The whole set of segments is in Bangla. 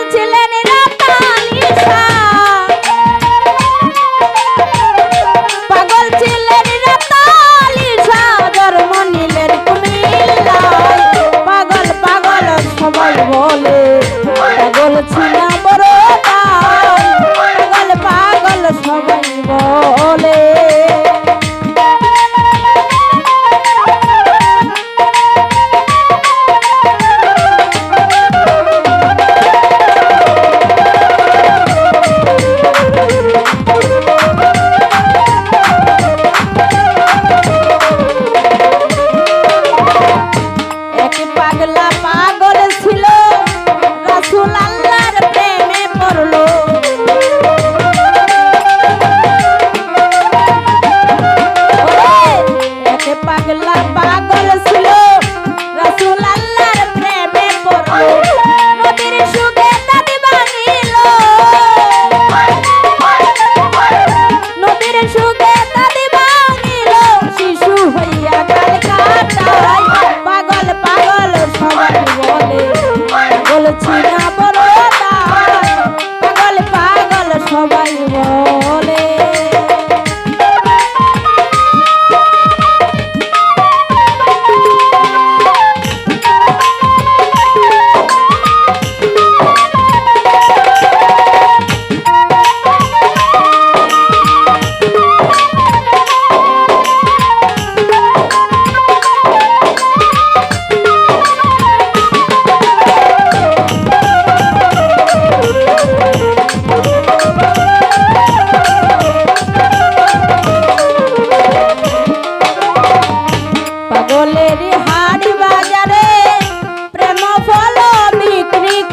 until any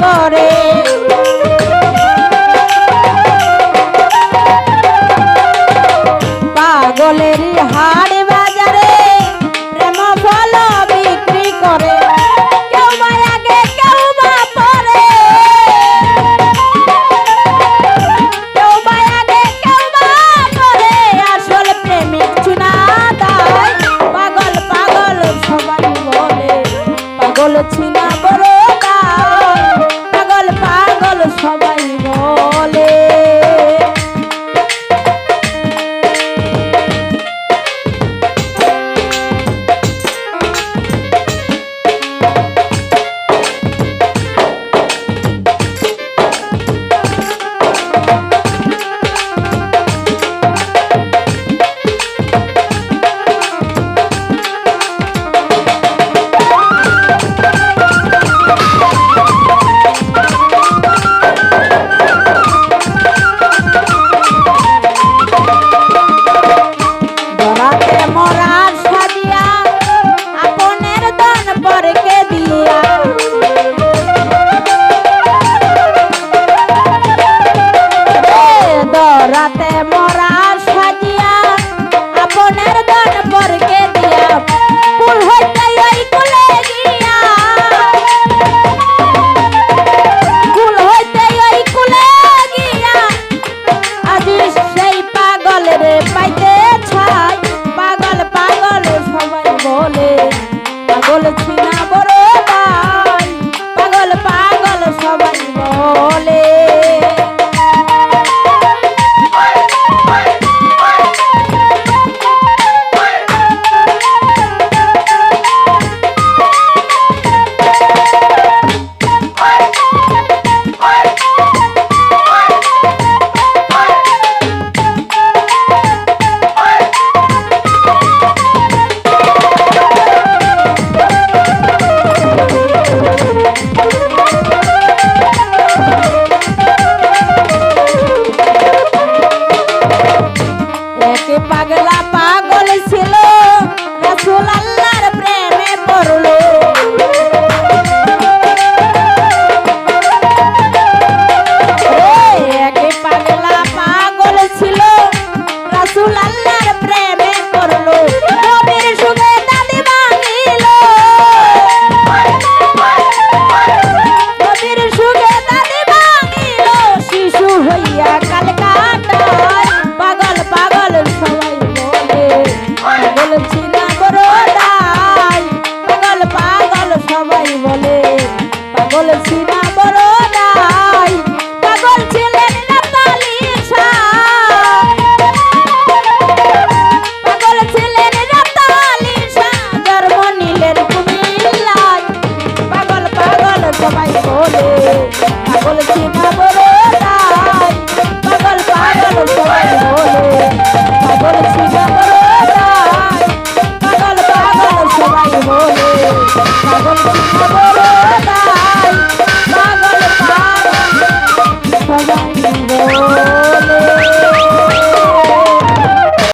amores. পাগল চিন্তা করো তাই পাগল পাগল সবাই বলে পাগল চিন্তা করো তাই পাগল পাগল সবাই বলে। পাগল চিন্তা করো তাই